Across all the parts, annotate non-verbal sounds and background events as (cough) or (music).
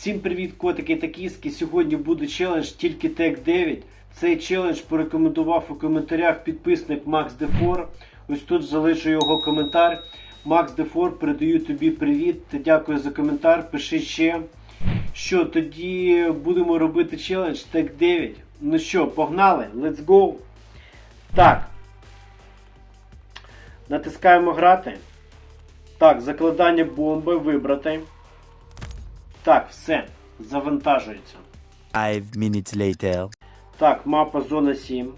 Всім привіт, котики та кіски. Сьогодні буде челендж тільки Тек 9. Цей челендж порекомендував у коментарях підписник Макс Дефор. Ось тут залишу його коментар. Макс Дефор, передаю тобі привіт та дякую за коментар. Пиши ще. Що, тоді будемо робити челендж Тек 9. Ну що, погнали? Let's go! Так. Натискаємо грати. Так, закладання бомби вибрати. Так, все. Завантажується. Five minutes later. Так, мапа зона 7.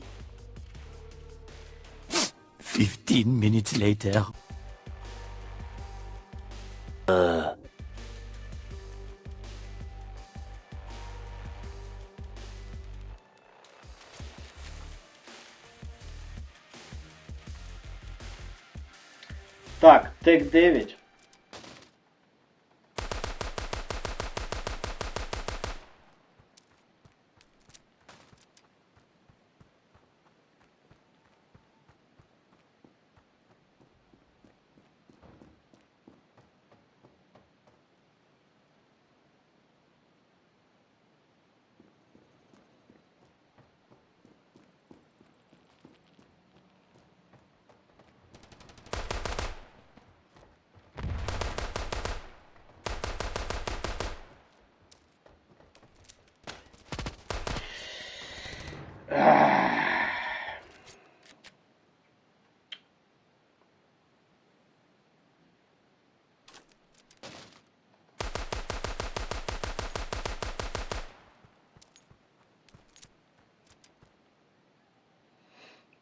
Fifteen minutes later. Так, тек 9.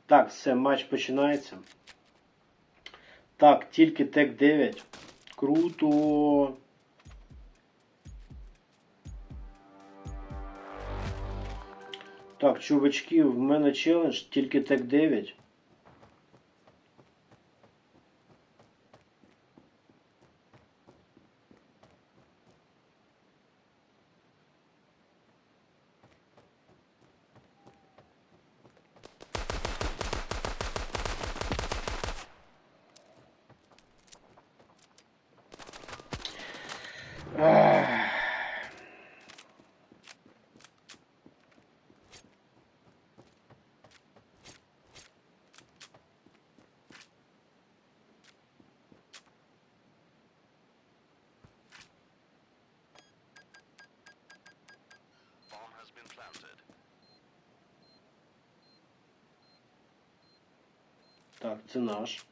Так, все, матч починається. Так, тільки тек 9. Круто. Так, чувачки, в мене челендж тільки тек 9. Так, це наш.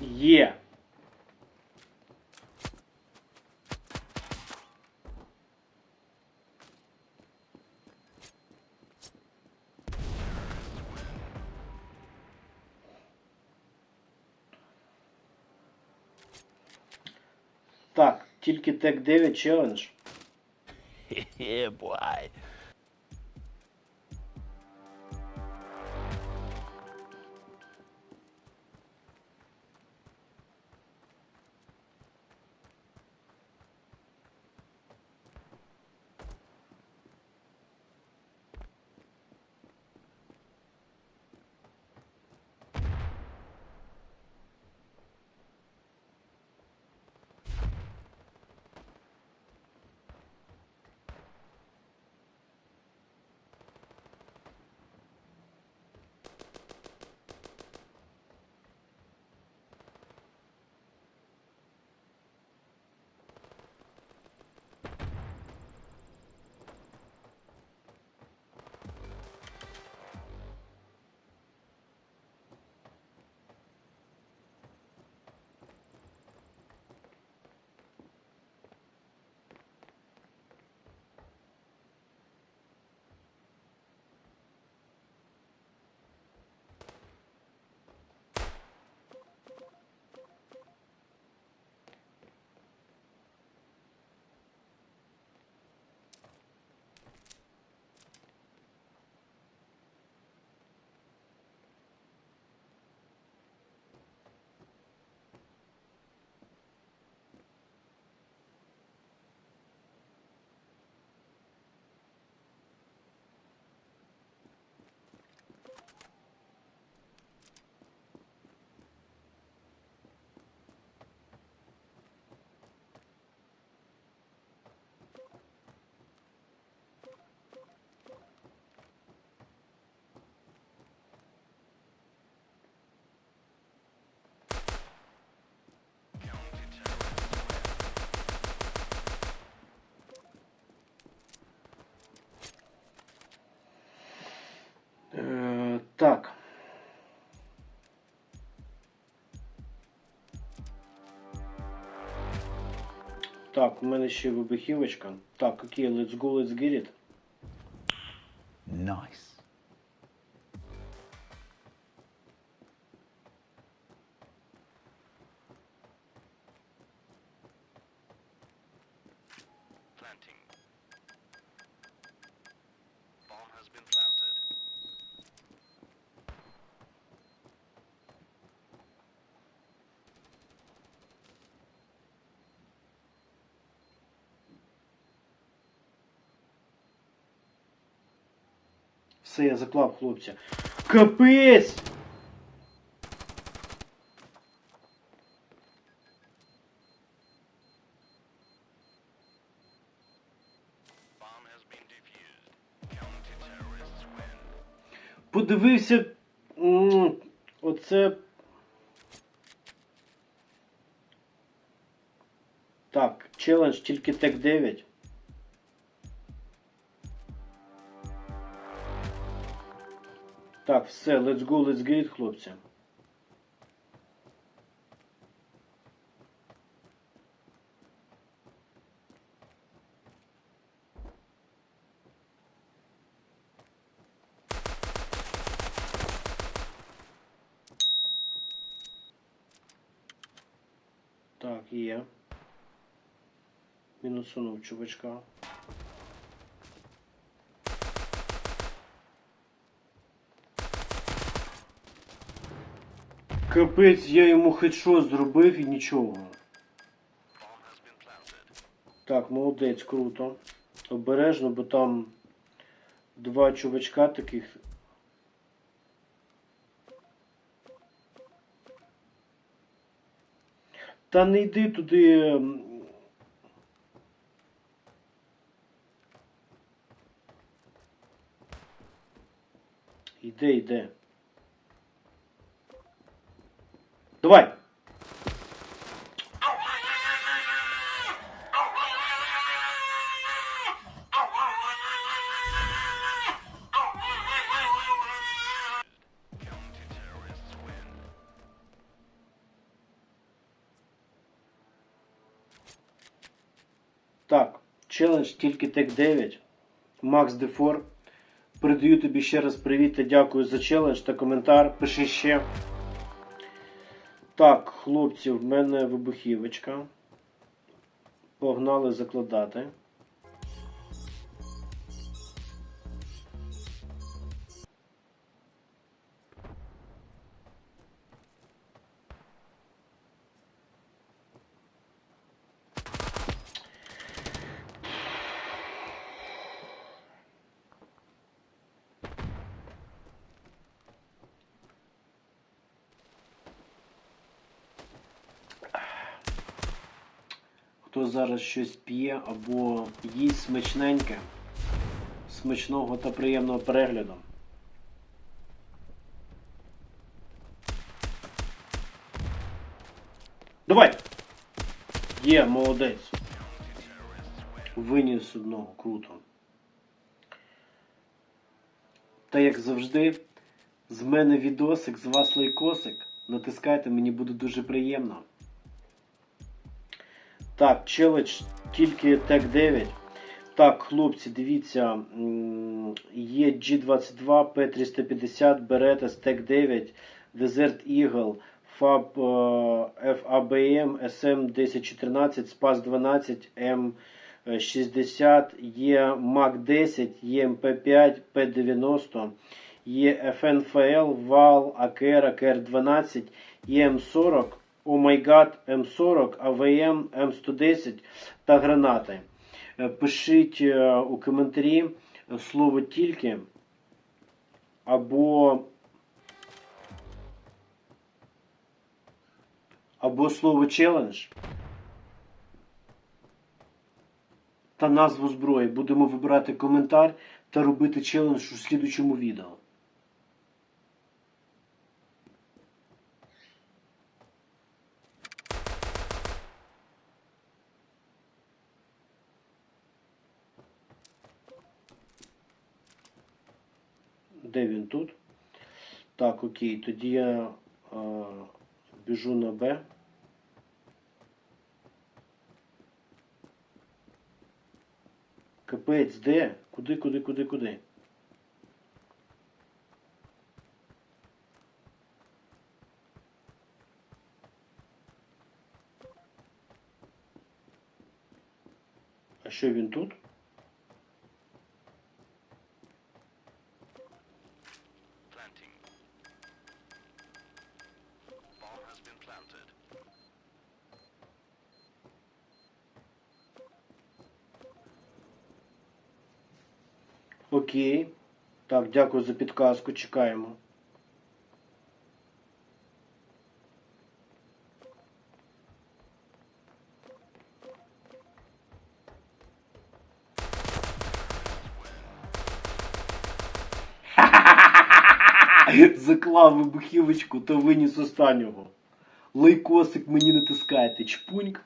Є. Так, тільки тек 9 челендж. yeah, boy. Так. Так, у мене ще вибухівочка. Так, окей, let's go, let's get it. Nice. Все, я заклав хлопця. Капець! Подивився. Оце. Так, челендж тільки тек 9. Так, все, let's go, let's get хлопці. Так, є. Мінусунув чувачка. Капець, я йому хедшот зробив і нічого. Так, молодець, круто. Обережно, бо там два чувачка таких. Та не йди туди. м. Іде, йде. Давай! Так, челендж тільки тек 9. Макс Дефор. Передаю тобі ще раз привіт та дякую за челендж та коментар. Пиши ще. Так, хлопці, в мене вибухівочка. Погнали закладати. Хто зараз щось п'є або їсть смачненьке, смачного та приємного перегляду. Давай! Є, молодець. Виніс одного, круто. Та як завжди, з мене відосик, з вас лайкосик. Натискайте, мені буде дуже приємно. Так, челедж тільки ТЕК-9. Так, хлопці, дивіться, є G22, P350, Beretta, tec 9 Desert Eagle, FAB, FABM, SM1014, Спас 12 М60, е, є Мак 10, є МП5, П90, є ФНФЛ, ВАЛ, АКР, АКР12, є М40. Омайгад oh М40, АВМ М110 та гранати. Е, пишіть е, у коментарі слово тільки або або слово челендж та назву зброї. Будемо вибирати коментар та робити челендж у слідучому відео. Де він тут? Так, окей, тоді я е, біжу на Б. Капець, де? Куди, куди, куди, куди? А що він тут? Окей. Так, дякую за підказку, чекаємо. (laughs) Заклав вибухівочку та виніс останнього. Лайкосик мені натискаєте. Чпуньк.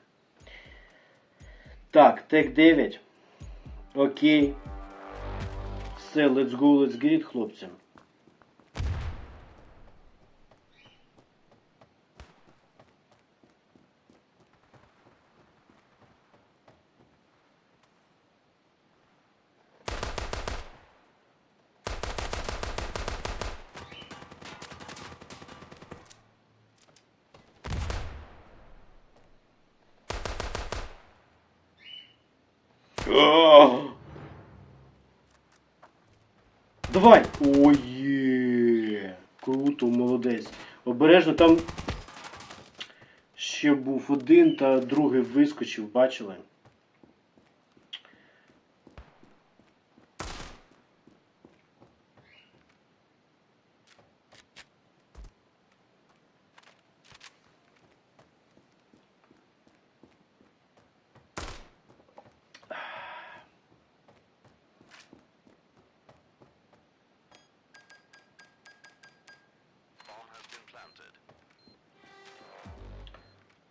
Так, тек 9. Окей. Все, let's go, let's get it, хлопці. Круто, молодець. Обережно там ще був один та другий вискочив, бачили?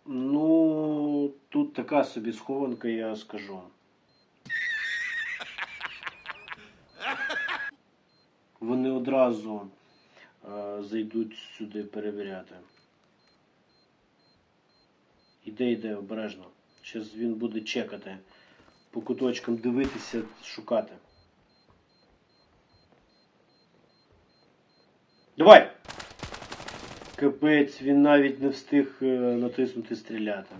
Ну, тут така собі схованка, я скажу. Вони одразу е, зайдуть сюди перевіряти. Іде, йде обережно. Зараз він буде чекати, по куточкам дивитися, шукати. Давай! Капець, він навіть не встиг е, натиснути стріляти.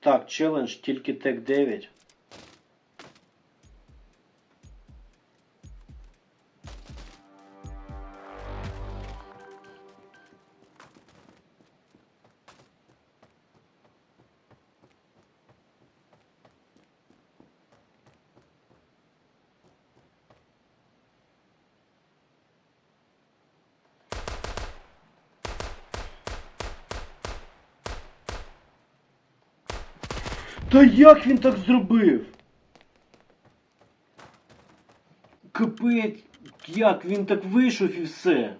Так, челендж тільки тек 9. Та як він так зробив? Капець, як він так вийшов і все.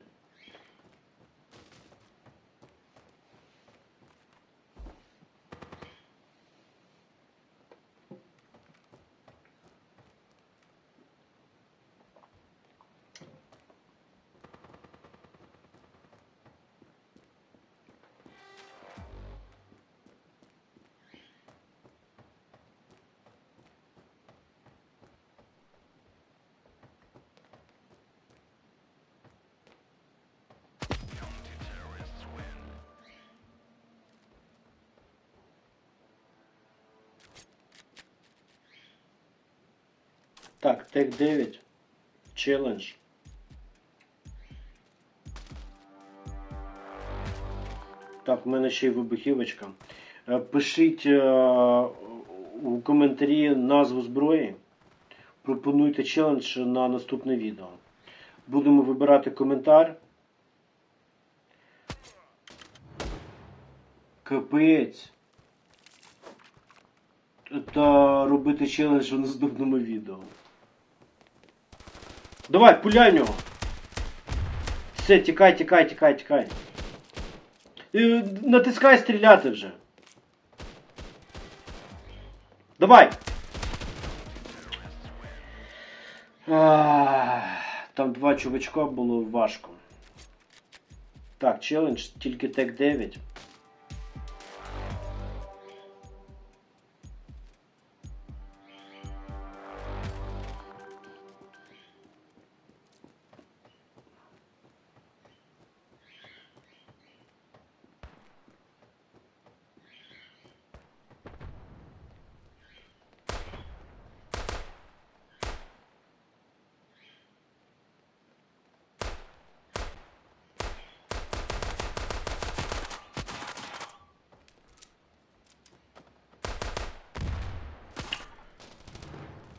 Так, тек 9. Челендж. Так, в мене ще й вибухівочка. Е, Пишіть е, у коментарі назву зброї. Пропонуйте челендж на наступне відео. Будемо вибирати коментар. Капець. Та робити челендж у наступному відео. Давай, пуляй в нього. Все, тікай, тікай, тікай, тікай. Е, Натискай стріляти вже. Давай! Ах, Там два чувачка було важко. Так, челендж, тільки тек 9.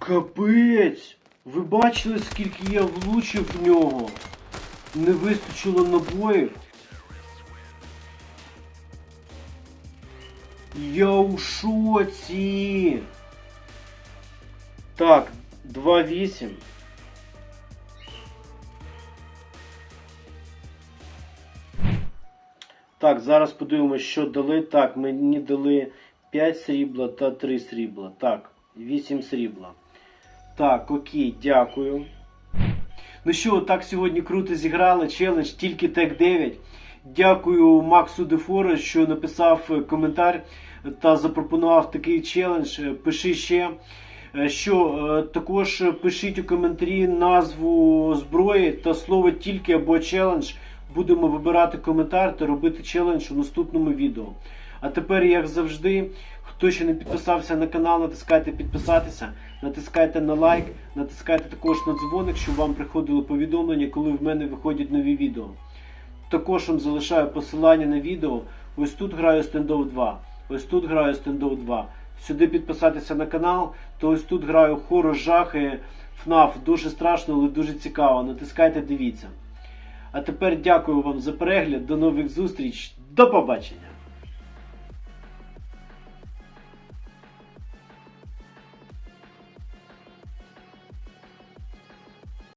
Капець! Ви бачили, скільки я влучив в нього? Не вистачило набоїв. Я у шоці. Так, 2-8. Так, зараз подивимося, що дали. Так, мені дали 5 срібла та 3 срібла. Так, 8 срібла. Так, окей, дякую. Ну що, так сьогодні круто зіграли. Челендж тільки тек 9. Дякую Максу Дефоре, що написав е, коментар та запропонував такий челендж. Е, Пиши ще. Е, Що також пишіть у коментарі назву зброї та слово тільки або челендж. Будемо вибирати коментар та робити челендж у наступному відео. А тепер, як завжди, хто ще не підписався на канал, натискайте підписатися, натискайте на лайк, натискайте також на дзвоник, щоб вам приходило повідомлення, коли в мене виходять нові відео. Також вам залишаю посилання на відео. Ось тут граю стендов 2. Ось тут граю стендов 2. Сюди підписатися на канал, то ось тут граю хорор жахи ФНАФ. Дуже страшно, але дуже цікаво. Натискайте, дивіться. А тепер дякую вам за перегляд. До нових зустріч. До побачення!